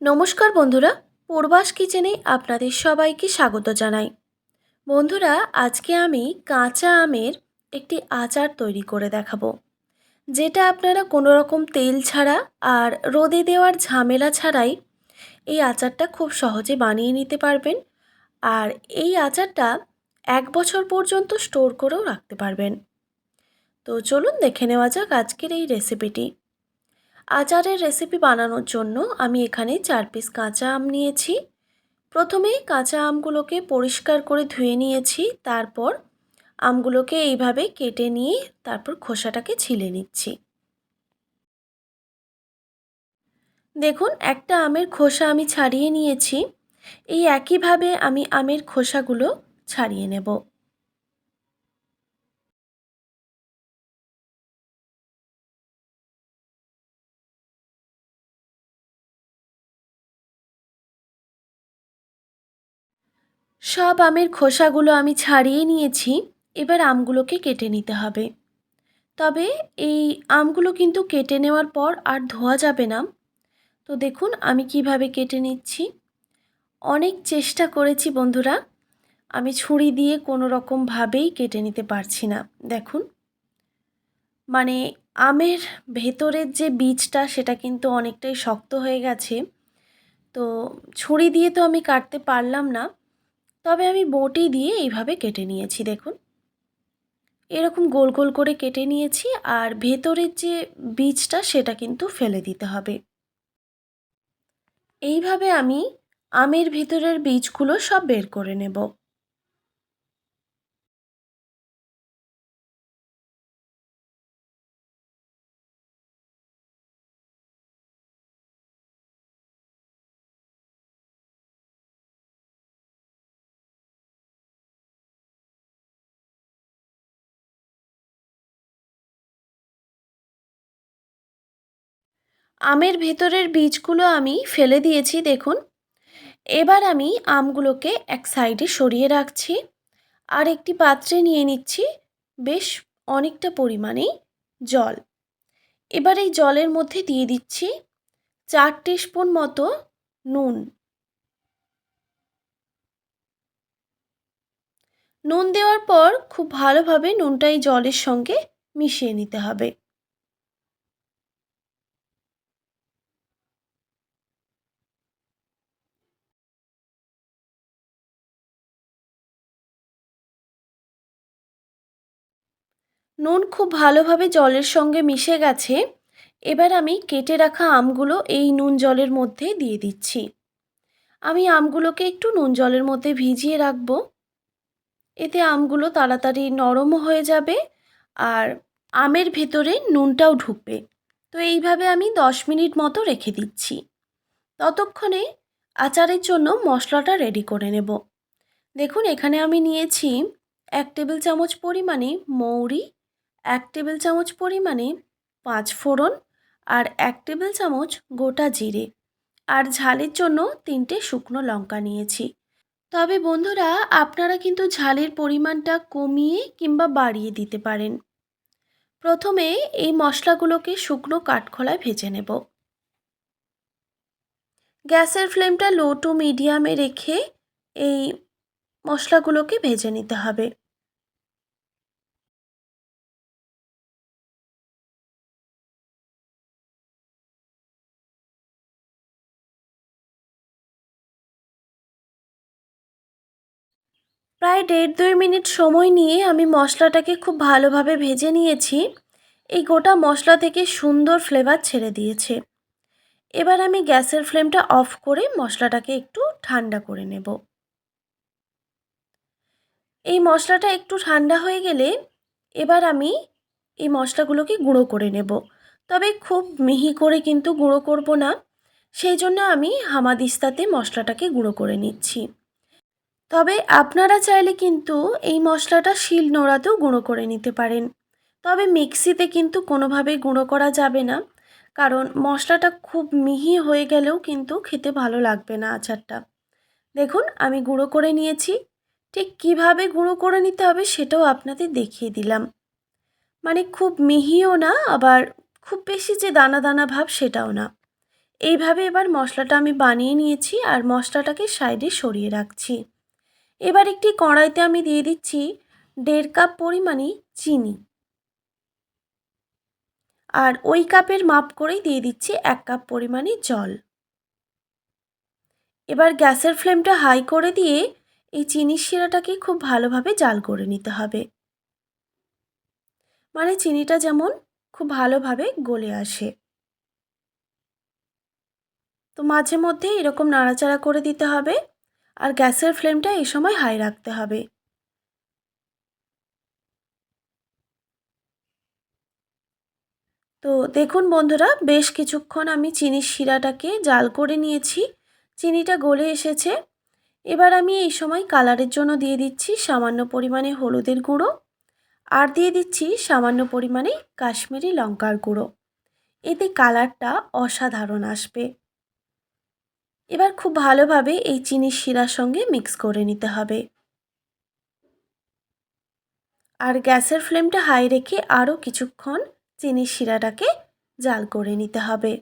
নমস্কার বন্ধুরা, পূর্বাস কিচেনে আপনাদের সবাইকে স্বাগত জানাই। বন্ধুরা, আজকে আমি কাঁচা আমের একটি আচার তৈরি করে দেখাবো। যেটা আপনারা কোনো রকম তেল ছাড়া আর রোদে দেওয়ার ঝামেলা ছাড়াই এই আচারটা খুব সহজে বানিয়ে নিতে পারবেন আর এই আচারটা এক বছর পর্যন্ত স্টোর করেও রাখতে পারবেন। তো চলুন দেখে নেওয়া যাক আজকের এই রেসিপিটি। আচারের রেসিপি বানানোর জন্য আমি এখানে চার পিস কাঁচা আম নিয়েছি। প্রথমে কাঁচা আমগুলোকে পরিষ্কার করে ধুয়ে নিয়েছি, তারপর আমগুলোকে এইভাবে কেটে নিয়ে তারপর খোসাটাকে ছিলে নিচ্ছি। দেখুন, একটা আমের খোসা আমি ছাড়িয়ে নিয়েছি। এই একইভাবে আমি আমের খোসাগুলো ছাড়িয়ে নেব। সব আমের খোসাগুলো আমি ছাড়িয়ে নিয়েছি, এবার আমগুলোকে কেটে নিতে হবে। তবে এই আমগুলো কিন্তু কেটে নেওয়ার পর আর ধোয়া যাবে না। তো দেখুন আমি কীভাবে কেটে নিচ্ছি। অনেক চেষ্টা করেছি বন্ধুরা, আমি ছুরি দিয়ে কোনো রকমভাবেই কেটে নিতে পারছি না, দেখুন। মানে আমের ভেতরের যে বীজটা, সেটা কিন্তু অনেকটাই শক্ত হয়ে গেছে। তো ছুরি দিয়ে তো আমি কাটতে পারলাম না তবে আমি বটি দিয়ে এইভাবে কেটে নিয়েছি, দেখুন। এরকম গোল গোল করে কেটে নিয়েছি আর ভেতরের যে বীজটা সেটা কিন্তু ফেলে দিতে হবে। এইভাবে আমি আমের ভেতরের বীজগুলো সব বের করে নেব। আমের ভেতরের বীজগুলো আমি ফেলে দিয়েছি, দেখুন। এবার আমি আমগুলোকে এক সাইডে সরিয়ে রাখছি আর একটি পাত্রে নিয়ে নিচ্ছি বেশ অনেকটা পরিমাণেই জল। এবার এই জলের মধ্যে দিয়ে দিচ্ছি চার স্পুন মতো নুন। নুন দেওয়ার পর খুব ভালোভাবে নুনটা এই জলের সঙ্গে মিশিয়ে নিতে হবে। নুন খুব ভালোভাবে জলের সঙ্গে মিশে গেছে। এবার আমি কেটে রাখা আমগুলো এই নুন জলের মধ্যে দিয়ে দিচ্ছি। আমি আমগুলোকে একটু নুন জলের মধ্যে ভিজিয়ে রাখব। এতে আমগুলো তাড়াতাড়ি নরমও হয়ে যাবে আর আমের ভেতরে নুনটাও ঢুকবে। তো এইভাবে আমি দশ মিনিট মতো রেখে দিচ্ছি। ততক্ষণে আচারের জন্য মশলাটা রেডি করে নেব। দেখুন, এখানে আমি নিয়েছি এক টেবিল চামচ পরিমাণে মৌরি এক টেবিল চামচ পরিমাণে পাঁচ ফোড়ন আর এক টেবিল চামচ গোটা জিরে আর ঝালের জন্য তিনটে শুকনো লঙ্কা নিয়েছি। তবে বন্ধুরা, আপনারা কিন্তু ঝালের পরিমাণটা কমিয়ে কিংবা বাড়িয়ে দিতে পারেন। প্রথমে এই মশলাগুলোকে শুকনো কাঠখোলায় ভেজে নেব। গ্যাসের ফ্লেমটা লো টু মিডিয়ামে রেখে এই মশলাগুলোকে ভেজে নিতে হবে। প্রায় দেড় দুই মিনিট সময় নিয়ে আমি মশলাটাকে খুব ভালোভাবে ভেজে নিয়েছি। এই গোটা মশলা থেকে সুন্দর ফ্লেভার ছেড়ে দিয়েছে। এবার আমি গ্যাসের ফ্লেমটা অফ করে মশলাটাকে একটু ঠান্ডা করে নেব। এই মশলাটা একটু ঠান্ডা হয়ে গেলে এবার আমি এই মশলাগুলোকে গুঁড়ো করে নেব। তবে খুব মিহি করে কিন্তু গুঁড়ো করব না। সেই জন্য আমি হামাদিস্তাতে মশলাটাকে গুঁড়ো করে নিচ্ছি। তবে আপনারা চাইলে কিন্তু এই মশলাটা শিল নোড়াতেও গুঁড়ো করে নিতে পারেন। তবে মিক্সিতে কিন্তু কোনোভাবেই গুঁড়ো করা যাবে না। কারণ মশলাটা খুব মিহি হয়ে গেলেও কিন্তু খেতে ভালো লাগবে না আচারটা। দেখুন, আমি গুঁড়ো করে নিয়েছি। ঠিক কীভাবে গুঁড়ো করে নিতে হবে সেটাও আপনাদের দেখিয়ে দিলাম। মানে খুব মিহিও না, আবার খুব বেশি যে দানা দানা ভাব সেটাও না। এইভাবে এবার মশলাটা আমি বানিয়ে নিয়েছি আর মশলাটাকে সাইডে সরিয়ে রাখছি। এবার একটি কড়াইতে আমি দিয়ে দিচ্ছি দেড় কাপ পরিমাণে চিনি। আর ওই কাপের মাপ করেই দিয়ে দিচ্ছি এক কাপ পরিমাণে জল। এবার গ্যাসের ফ্লেমটা হাই করে দিয়ে এই চিনির শিরাটাকে খুব ভালোভাবে জাল করে নিতে হবে। মানে চিনিটা যেমন খুব ভালোভাবে গলে আসে। তো মাঝে মধ্যে এরকম নাড়াচাড়া করে দিতে হবে। আর গ্যাসের ফ্লেমটা এই সময় হাই রাখতে হবে। তো দেখুন বন্ধুরা, বেশ কিছুক্ষণ আমি চিনির শিরাটাকে জাল করে নিয়েছি। চিনিটা গলে এসেছে। এবার আমি এই সময় কালারের জন্য দিয়ে দিচ্ছি সামান্য পরিমাণে হলুদের গুঁড়ো আর দিয়ে দিচ্ছি সামান্য পরিমাণে কাশ্মীরি লঙ্কার গুঁড়ো। এতে কালারটা অসাধারণ আসবে। এবার খুব ভালোভাবে এই চিনির শিরার সঙ্গে মিক্স করে নিতে হবে। আর গ্যাসের ফ্লেমটা হাই রেখে আরও কিছুক্ষণ চিনির শিরাটাকে জাল করে নিতে হবে।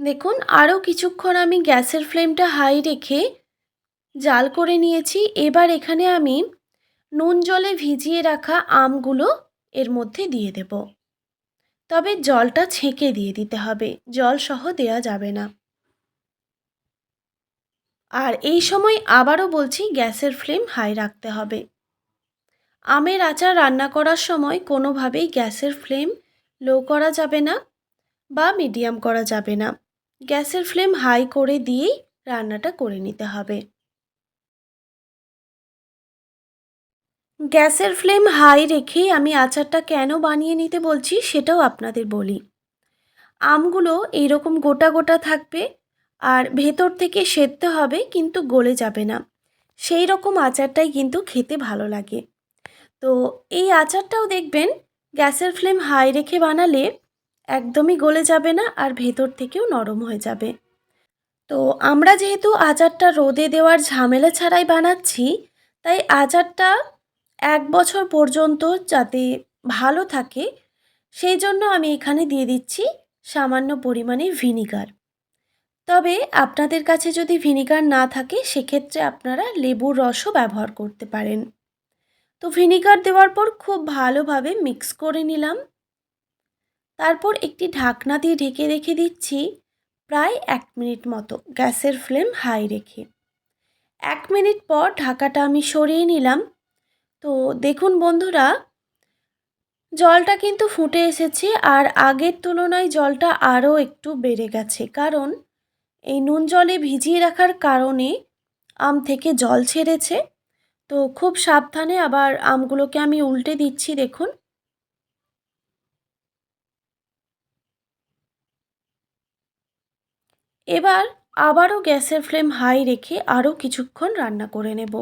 দেখুন, আরও কিছুক্ষণ আমি গ্যাসের ফ্লেমটা হাই রেখে জাল করে নিয়েছি। এবার এখানে আমি নুন জলে ভিজিয়ে রাখা আমগুলো এর মধ্যে দিয়ে দেব। তবে জলটা ছেঁকে দিয়ে দিতে হবে। জল সহ দেওয়া যাবে না। আর এই সময় আবারও বলছি গ্যাসের ফ্লেম হাই রাখতে হবে। আমের আচার রান্না করার সময় কোনোভাবেই গ্যাসের ফ্লেম লো করা যাবে না বা মিডিয়াম করা যাবে না। গ্যাসের ফ্লেম হাই করে দিয়েই রান্নাটা করে নিতে হবে। গ্যাসের ফ্লেম হাই রেখেই আমি আচারটা কেন বানিয়ে নিতে বলছি সেটাও আপনাদের বলি। আমগুলো এইরকম গোটা গোটা থাকবে আর ভেতর থেকে সেদ্ধ হবে কিন্তু গলে যাবে না। সেই রকম আচারটাই কিন্তু খেতে ভালো লাগে। তো এই আচারটাও দেখবেন গ্যাসের ফ্লেম হাই রেখে বানালে একদমই গলে যাবে না আর ভেতর থেকেও নরম হয়ে যাবে। তো আমরা যেহেতু আচারটা রোদে দেওয়ার ঝামেলা ছাড়াই বানাচ্ছি, তাই আচারটা এক বছর পর্যন্ত যাতে ভালো থাকে, সেই জন্য আমি এখানে দিয়ে দিচ্ছি সামান্য পরিমাণে ভিনিগার। তবে আপনাদের কাছে যদি ভিনিগার না থাকে, সেক্ষেত্রে আপনারা লেবুর রসও ব্যবহার করতে পারেন। তো ভিনিগার দেওয়ার পর খুব ভালোভাবে মিক্স করে নিলাম। তারপর একটি ঢাকনা দিয়ে ঢেকে রেখে দিচ্ছি প্রায় এক মিনিট মতো, গ্যাসের ফ্লেম হাই রেখে। এক মিনিট পর ঢাকাটা আমি সরিয়ে নিলাম। তো দেখুন বন্ধুরা, জলটা কিন্তু ফুটে এসেছে আর আগের তুলনায় জলটা আরও একটু বেড়ে গেছে। কারণ এই নুন জলে ভিজিয়ে রাখার কারণে আম থেকে জল ছেড়েছে। তো খুব সাবধানে আবার আমগুলোকে আমি উল্টে দিচ্ছি, দেখুন। এবার আবারও গ্যাসের ফ্লেম হাই রেখে আরও কিছুক্ষণ রান্না করে নেব।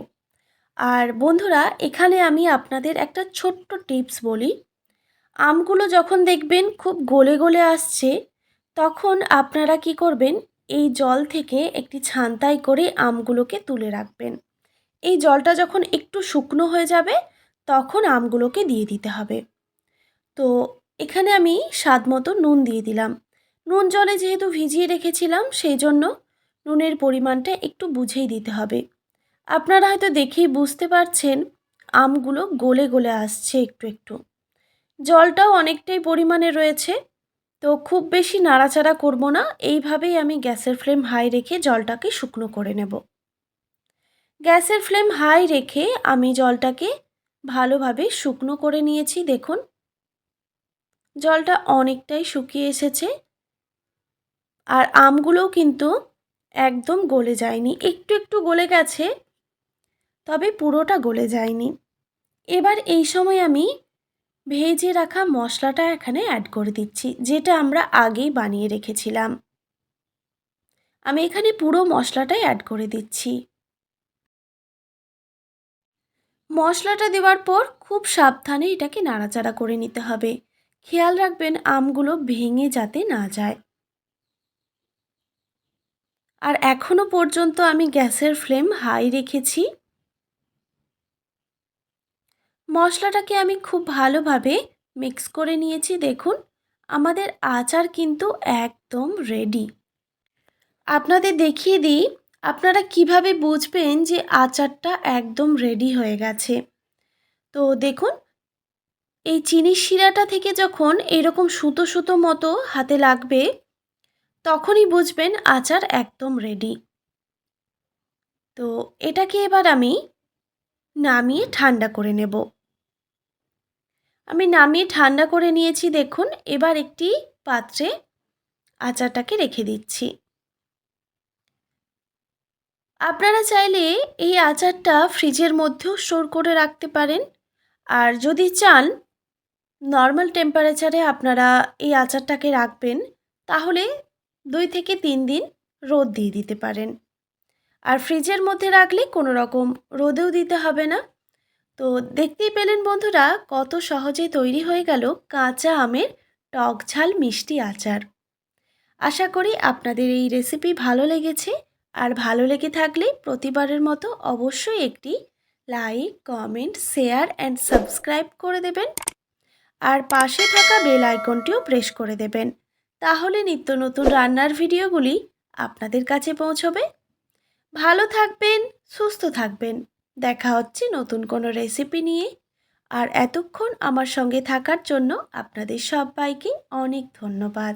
আর বন্ধুরা, এখানে আমি আপনাদের একটা ছোট্ট টিপস বলি। আমগুলো যখন দেখবেন খুব গলে গলে আসছে, তখন আপনারা কি করবেন? এই জল থেকে একটি ছান্তাই করে আমগুলোকে তুলে রাখবেন। এই জলটা যখন একটু শুকনো হয়ে যাবে, তখন আমগুলোকে দিয়ে দিতে হবে। তো এখানে আমি স্বাদ মতো নুন দিয়ে দিলাম। নুন জলে যেহেতু ভিজিয়ে রেখেছিলাম, সেই জন্য নুনের পরিমাণটা একটু বুঝেই দিতে হবে। আপনারা হয়তো দেখেই বুঝতে পারছেন, আমগুলো গলে গলে আসছে একটু একটু। জলটাও অনেকটাই পরিমাণে রয়েছে, তো খুব বেশি নাড়াচাড়া করব না, এইভাবেই আমি গ্যাসের ফ্লেম হাই রেখে জলটাকে শুকনো করে নেব। গ্যাসের ফ্লেম হাই রেখে আমি জলটাকে ভালোভাবে শুকনো করে নিয়েছি, দেখুন। জলটা অনেকটাই শুকিয়ে এসেছে। আর আমগুলোও কিন্তু একদম গলে যায়নি, একটু একটু গলে গেছে তবে পুরোটা গলে যায়নি। এবার এই সময় আমি ভেজে রাখা মশলাটা এখানে অ্যাড করে দিচ্ছি, যেটা আমরা আগেই বানিয়ে রেখেছিলাম। আমি এখানে পুরো মশলাটাই অ্যাড করে দিচ্ছি। মশলাটা দেওয়ার পর খুব সাবধানে এটাকে নাড়াচাড়া করে নিতে হবে। খেয়াল রাখবেন আমগুলো ভেঙে যাতে না যায়। আর এখনও পর্যন্ত আমি গ্যাসের ফ্লেম হাই রেখেছি। মশলাটাকে আমি খুব ভালোভাবে মিক্স করে নিয়েছি, দেখুন। আমাদের আচার কিন্তু একদম রেডি আপনাদের দেখিয়ে দিই, আপনারা কীভাবে বুঝবেন যে আচারটা একদম রেডি হয়ে গেছে? তো দেখুন, এই চিনির শিরাটা থেকে যখন এরকম সুতো সুতো মতো হাতে লাগবে, তখনই বুঝবেন আচার একদম রেডি তো এটাকে এবার আমি নামিয়ে ঠান্ডা করে নেব। আমি নামিয়ে ঠান্ডা করে নিয়েছি, দেখুন। এবার একটি পাত্রে আচারটাকে রেখে দিচ্ছি। আপনারা চাইলে এই আচারটা ফ্রিজের মধ্যেও স্টোর করে রাখতে পারেন। আর যদি চান, নর্মাল টেম্পারেচারে আপনারা এই আচারটাকে রাখবেন, তাহলে দুই থেকে তিন দিন রোদ দিয়ে দিতে পারেন। আর ফ্রিজের মধ্যে রাখলে কোনো রকম রোদেও দিতে হবে না। তো দেখতেই পেলেন বন্ধুরা, কত সহজে তৈরি হয়ে গেল কাঁচা আমের টক ঝাল মিষ্টি আচার। আশা করি আপনাদের এই রেসিপি ভালো লেগেছে। আর ভালো লেগে থাকলে প্রতিবারের মতো অবশ্যই একটি like comment share and subscribe করে দেবেন। আর পাশে থাকা বেল আইকনটিও প্রেস করে দেবেন। তাহলে নিত্য নতুন রান্নার ভিডিওগুলি আপনাদের কাছে পৌঁছবে। ভালো থাকবেন, সুস্থ থাকবেন। দেখা হচ্ছে নতুন কোনো রেসিপি নিয়ে। আর এতক্ষণ আমার সঙ্গে থাকার জন্য আপনাদের সবাইকে অনেক ধন্যবাদ।